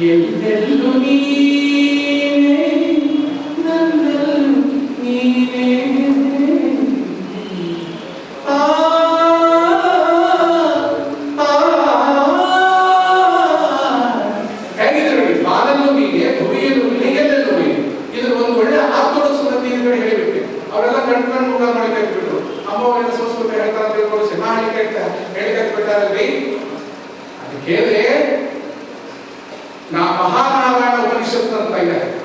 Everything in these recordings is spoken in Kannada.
y el del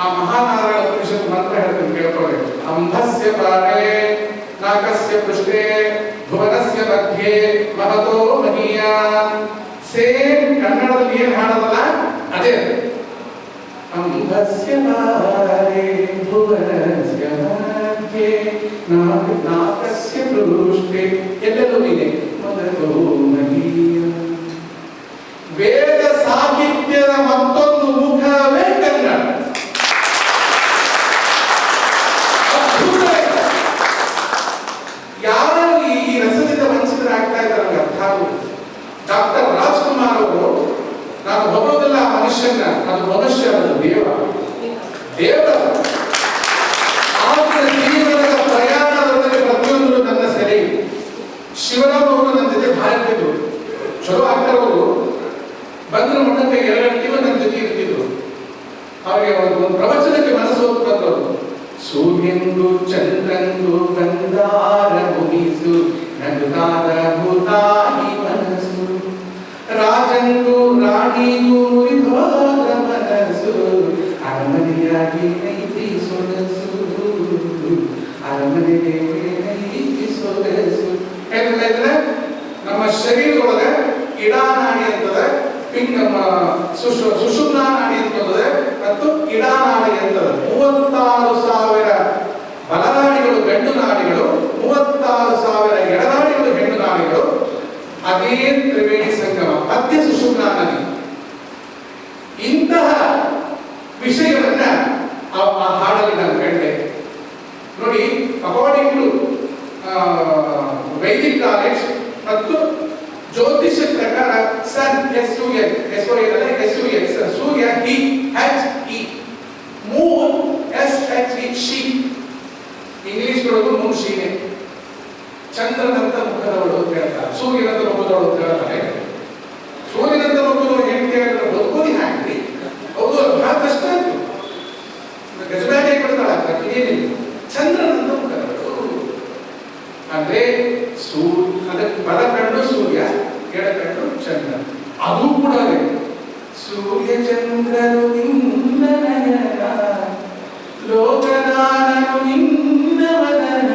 ಆ ಮಹಾನಾರಾಯಣ ಉಪನಿಷತ್ ಮಂತ್ರ ಹೇಳ್ತೀನಿ, ಕೇಳ್ಕೊಳ್ಳಿ. ಅಂಧಸ್ಯ ಪಾರೆ ನಾಕಸ್ಯ ಪೃಷ್ಠೆ, ಭುವನಸ್ಯ ಮಧ್ಯೆ, ಮಹತೋ ಮಹೀಯ. ಸೇಮ್ ಕನ್ನಡದಲ್ಲಿ ಏನ್ ಹಾಡೋದಲ್ಲ? ಅದೇ. ಅಂಧಸ್ಯ ಪಾರೆ ಭುವನಸ್ಯ ಮಧ್ಯೆ ನಾಕ- ನಾಕಸ್ಯ ಪೃಷ್ಠೆ ಎಲ್ಲೆಲ್ಲೂ ಇದೆ ಮಹತೋ ಮಹೀಯ ವೇದ ಸಾಹಿತ್ಯದ ಮತ್ತೊಂದು ಮುಖವೇ ಕನ್ನಡ ಅದ್ಭುತ. ಯಾರು ಈ ರಸದಿಂದ ವಂಚಿತರಾಗ್ತಾ ಇದ್ದಾರೆ ನನಗೆ ಅರ್ಥ ಆಗುವುದು ಡಾಕ್ಟರ್ ರಾಜ್ಕುಮಾರ್ ಅವರು ನಾನು ಹೊಗಳೋದಿಲ್ಲ ಆ ಮನುಷ್ಯನ ಅದು ಮನುಷ್ಯ ಅದು ದೇವ ದೇವ ಆತನ ಜೀವನದ ಪ್ರಯಾಣದೊಳಗೆ ಪ್ರತಿಯೊಂದು ನನ್ನ ಸೆರೆ ಶಿವರಾಮ್ ಅವರು ನನ್ನ ಜೊತೆ ಭಾರತಿದ್ರು ಚಲೋ ಆಕ್ಟರ್ ಅವರು ಬಂದ್ರು ಮಠಕ್ಕೆ ಎರಡು ತಿಂಗಳು ನನ್ನ ಜೊತೆ ಇರ್ತಿದ್ರು ಅವರಿಗೆ ಒಂದು ಒಂದು ಪ್ರವಚನಕ್ಕೆ ಮನಸ್ಸು ಹೋಗಿ ಬಂದವರು ಸೂರ್ಯಂದು ಚಂದ್ರಂದು ಗಂಧಾರ ಮುಗಿಸು ನಗುತ್ತಾದ ಭೂತಾಯಿ ಮನಸ್ಸು ರಾಜಂದು ರಾಣಿಗೂ ಮುರಿದೋದ ಮನಸ್ಸು ಅರಮನೆಯಾಗಿ ನೈತಿ ಸೊಗಸು ಅರಮನೆಗೆ ನೈತಿ ಸೊಗಸು ಏನಿಲ್ಲ ಇದ್ರೆ ನಮ್ಮ ನಾಡಿ ಇಡಾನಾಡಿ ಅಂತದ, ಪಿಂಗ ಸುಷು ಸುಷುಮ್ನಾ ನಾಡಿ ಅಂತದೆ ಮತ್ತು ಇಡಾನಾಡಿ ಅಂತದೆ. ಮೂವತ್ತಾರು ಸಾವಿರ ಬಲನಾಡಿಗಳು ಗಂಡು ನಾಡಿಗಳು, ಮೂವತ್ತಾರು ಸಾವಿರ ಎಡನಾಡಿಗಳು, ಹೆಣ್ಣು ನಾಡಿಗಳು, ಅದೇ ತ್ರಿವೇಣಿ ಸಂಗಮ ಮಧ್ಯ ಸುಷುಮ್ನಾ ನದಿ ಇಂತಹ ವಿಷಯವನ್ನ ಆ ಹಾಡಲ್ಲಿ ನಾನು ಹೇಳಿದೆ ನಾಲೆಡ್ಜ್ ಮತ್ತು ಜ್ಯೋತಿಷ್ಯ ಪ್ರಕಾರ sun S, U, N, S O N S, U, N Surya, he H E moon, S H E she. English ಬರೋದು ಮೂನ್ ಶೀನೆ ಚಂದ್ರನಂತ ಮುಖದವಳು ಅಂತ ಹೇಳ್ತಾರೆ. ಸೂರ್ಯನಂತ ಮುಖದವಳು ಅಂತ ಹೇಳ್ತಾರೆ ಸೂರ್ಯನಂತ ಮುಖದವಳು ಹೆಂಡತಿ ಹೇಳಿದ್ರೆ ಬದುಕೋದಿ ಹಾಕ್ರಿ ಹೌದು ಅದು ಬಹಳ ಕಷ್ಟ ಆಯ್ತು ಗಜಬ್ಯಾಟಿ ಕೊಡ್ತಾಳ ಏನಿಲ್ಲ ಚಂದ್ರನಂತ ಮುಖದವಳು ಅಂದ್ರೆ ಸೂ ಅದಕ್ಕೆ ಬಲ ಕಂಡು ಸೂರ್ಯ ಎಡ ಕಂಡು ಚಂದ್ರ ಅದು ಕೂಡ ಅದೇ. ಸೂರ್ಯ ಚಂದ್ರರು ನಿನ್ನ ನಯನ ಲೋಕದಾನನು ನಿನ್ನ ವದನ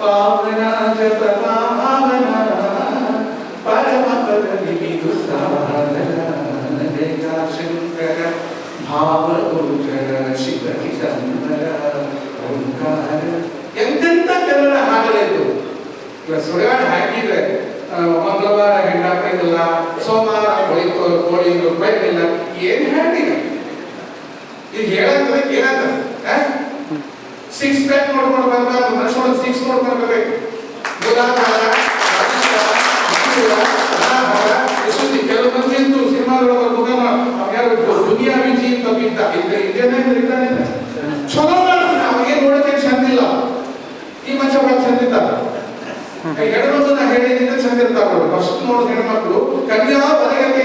ಪಾವನ ಜಪ ಪಾವನ ಪರಮ ಪದವಿ ಬಿದು ಸಾಧನ ದಯಾ ಶಂಕರ ಭಾವ ಗೋಚರ ಶಿವ ಚಿದಂಬರ ಓಂಕಾರ ಎಂತೆಂತ ಕನ್ನಡ ಹಾಡಲಿದ್ದು ಸುಳಿಗಾಡು ಹಾಕಿದ್ರೆ ಮಂಗಳವಾರ ಹೆಣ್ಣು ಹಾಕಂಗಿಲ್ಲ ಇನ್ನೂರು ರೂಪಾಯಿ ಇಲ್ಲ. ಏನು ಹೇಳಿಲ್ಲ ಇದು ಹೇಳಂತದಕ್ಕೆ ಏನಂತ ಸಿಕ್ಸ್ ಪ್ಯಾಕ್ ನೋಡ್ಕೊಂಡು ಬಂದಾಗ ಮನುಷ್ಯನ ಸಿಕ್ಸ್ ನೋಡ್ಕೊಂಡು ಬರ್ಬೇಕು. ಯಶಸ್ವಿ. ಕೆಲವು ಸಿನಿಮಾದೊಳಗೆ ಮುಖ ಅವ್ನು ಯಾರು ದುನಿಯಾ ಚಲೋ ಮಾಡ್ತಾನೆ ಅವ್ನಿಗೆ ನೋಡಕ್ಕೆ ಚಂದ ಇಲ್ಲ. ಈ ಮನುಷ್ಯ ಬಹಳ ಚಂದ ಹೆಣ್ಮಕ್ಳನ್ನ ಹೇಳಿದ್ರೆ ಚಂದ ಇರ್ತಾರ ಫಸ್ಟ್ ನೋಡಿದ ಹೆಣ್ಮಕ್ಳು. ಕನ್ಯಾ ಬಲಗತೆ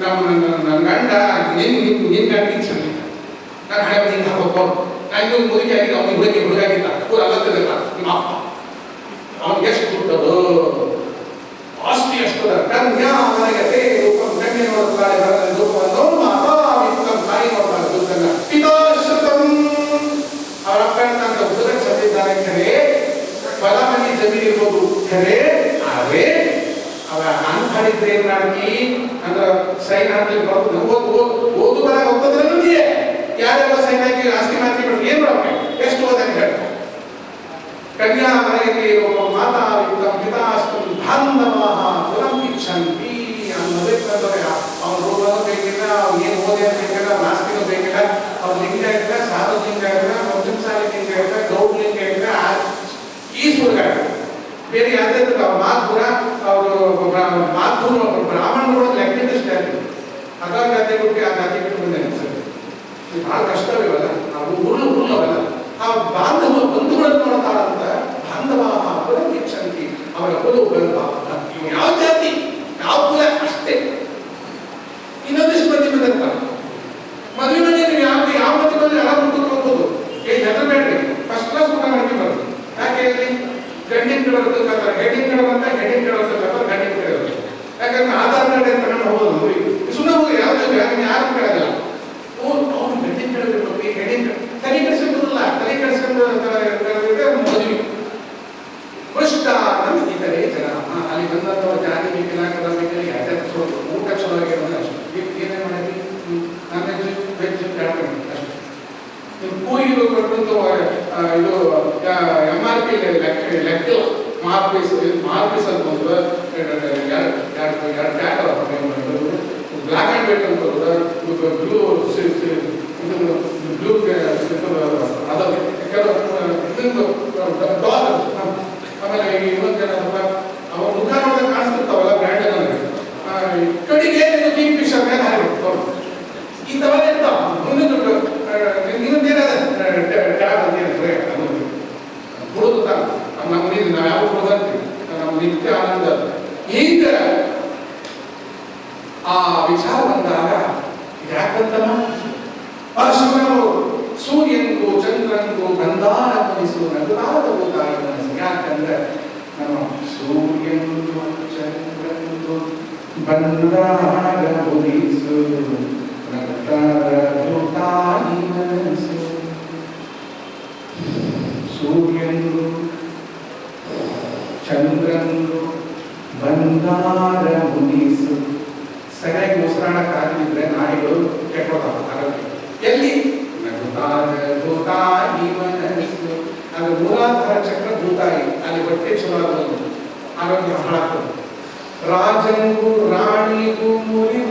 ನಮ್ಮ ನನ್ನ ನನ್ನ ಗಂಡ ನಿನ್ ನಿನ್ ನಿನ್ ಗಂಡಿಗೆ ಚಂದ ಇದ್ದ ನಾನು ಹಳೆ ಮನೆಯಿಂದ ಹಾಕೋಕೊಂಡು ನಾನು ಇನ್ನೊಂದು ಮುದುಕಿ ಆಗಿದ್ದ ಅವ್ನಿಗೆ ಹುಡುಗಿ ಹುಡುಗಾಗಿದ್ದ ಪೂರ ಅಲ್ಲತ್ತಿರಲ್ಲ ನಿಮ್ಮ ಅಪ್ಪ ಅವ್ನಿಗೆ ಎಷ್ಟು ದುಡ್ಡದು ಆಸ್ತಿ ಎಷ್ಟದ ಕನ್ಯಾ ಸೈನ್ ಹಾಕಿ ಬರೋದು ಓದ್ ಓದ್ ಓದು ಬರ ಹೋಗ್ತದ್ರೆ ನಂದಿಯೇ ಯಾರೆಲ್ಲ ಸೈನ್ ಹಾಕಿ ಆಸ್ತಿ ಮಾತಿ ಬಿಟ್ಟು ಏನ್ ಮಾಡ್ಬೇಕು ಎಷ್ಟು ಓದಂಗೆ ಹೇಳ್ತಾರೆ ಕನ್ಯಾ ಮನೆಯಲ್ಲಿ ಒಬ್ಬ ಮಾತಾ ಯುಕ್ತ ಪಿತಾಸ್ತು ಬಾಂಧವಾಹ ಪುನಃ ಇಚ್ಛಂತಿ ಅನ್ನೋದಕ್ಕೆ ಅವ್ನು ರೋಗನೂ ಬೇಕಿಲ್ಲ ಅವ್ನು ಏನು ಓದೇ ಬೇಕಿಲ್ಲ ನಾಸ್ತಿನೂ ಬೇಕಿಲ್ಲ ಅವ್ನು ಲಿಂಗ ಇಲ್ಲ ಸಾಧು ಲಿಂಗ ಇಲ್ಲ ಮೊದಲ ಸಾಲಿ ಲಿಂಗ ಇಲ್ಲ ಗೌಡ್ ಲಿಂಗ ಇಲ್ಲ ಆ- ಈ ಸುಳ್ಳ ಬೇರೆ ಯಾವ್ದಾದ್ರು ಅವ್ರ ಮಾತುರ ಅವರು ಮಾತುರು ಬ್ರಾಹ್ಮಣರು ಲೆಕ್ಕದಷ್ಟೇ ಆಗ್ತದೆ ಅದ ಜಾತಿ ಬಿಟ್ಟು ಆ ಜಾತಿ ಬಿಟ್ಟು ಮುಂದೆ ಸರ್. ಇದು ಕಷ್ಟವಿವಲ್ಲ ನಾವು ಹುಲ್ಲು ಹುಲ್ಲವಲ್ಲ ಆ ಬಾಂಧವ ಬಂಧುಗಳನ್ನು ನೋಡ್ತಾರಂತ ಬಾಂಧವ ಪುರಕ್ಷಂತಿ ಅವರ ಕುಲು ಇವು ಯಾವ ಜಾತಿ? ಯಾವ ಕುಲ? ಅಷ್ಟೇ. ಇನ್ನೊಂದಿಷ್ಟು ಮಂದಿ ಮದುವೆ ಮನೆ ನೀವು ಯಾವ ಯಾವ ಮದುವೆ ಮನೆ ಯಾರು ಕೂತ್ಕೋಬಹುದು ಏ ಜನ ಬೇಡ್ರಿ ಫಸ್ಟ್ ಕ್ಲಾಸ್ ಮಾಡಿ ಯಾಕೆ ಹೇಳಿ? ಗಂಡಿನ ಕಡೆ ಬರ್ತಕ್ಕಂಥ ಹೆಣ್ಣಿನ ಕಡೆ ಬಂದ ಹೆಣ್ಣಿನ ಕಡೆ ಬರ್ತಕ್ಕಂಥ ಗಂಡಿನ ಯಾಕಂದ್ರೆ ಮಾರ್ ಪೀಸ್ ಮಾರ್ ಪೀಸ್ ಅಂತ ಒಂದು ಎರಡು ಎರಡು ಎರಡು ಟ್ಯಾಗ್ ಬ್ಲ್ಯಾಕ್ ಆ್ಯಂಡ್ ವೈಟ್ ಅಂತ ಬ್ಲೂ ಬ್ಲೂ ಅದು ಕೆಲವು ಇದೊಂದು ಡಾಲರ್ ಆಮೇಲೆ ಈ ಇನ್ನೊಂದು ಏನಪ್ಪ ಅವ ಮುಖ ಆ ವಿಚಾರ ಬಂದಾಗ ಯಾಕಂತನ? ಪರಶುರಾಮರು ಸೂರ್ಯನಿಗೂ ಚಂದ್ರನಿಗೂ ಬಂದಾನ ಮುನಿಸು ತಾಯಿ ಮನಸ್ಸು ಯಾಕಂದ್ರೆ ನಮ್ಮ ಸೂರ್ಯನಿಗೂ ಚಂದ್ರನಿಗೂ ಬಂದಾಗ ನಗುತ್ತಾರವು ತಾಯಿ ಮನಸ್ಸು ಸೂರ್ಯನಿಗೂ ಚಂದ್ರನಿಗೂ ಬಂದಾರ ಮುನಿಸು ಸರಿಯಾಗಿ ಉಸಿರಾಡಕ್ಕಾಗದಿದ್ರೆ ನಾಯಿಗಳು ಆರೋಗ್ಯ ಎಲ್ಲಿ? ಅದು ಮೂಲಾಧಾರ ಚಕ್ರ ಭೂತಾಯಿ. ಅಲ್ಲಿ ಹೊಟ್ಟೆ ಚಲೋ ಆಗೋದು ಆರೋಗ್ಯ ಹಾಳಾಗ್ತದೆ ರಾಜನಿಗೂ, ರಾಣಿಗೂ ಮುರಿ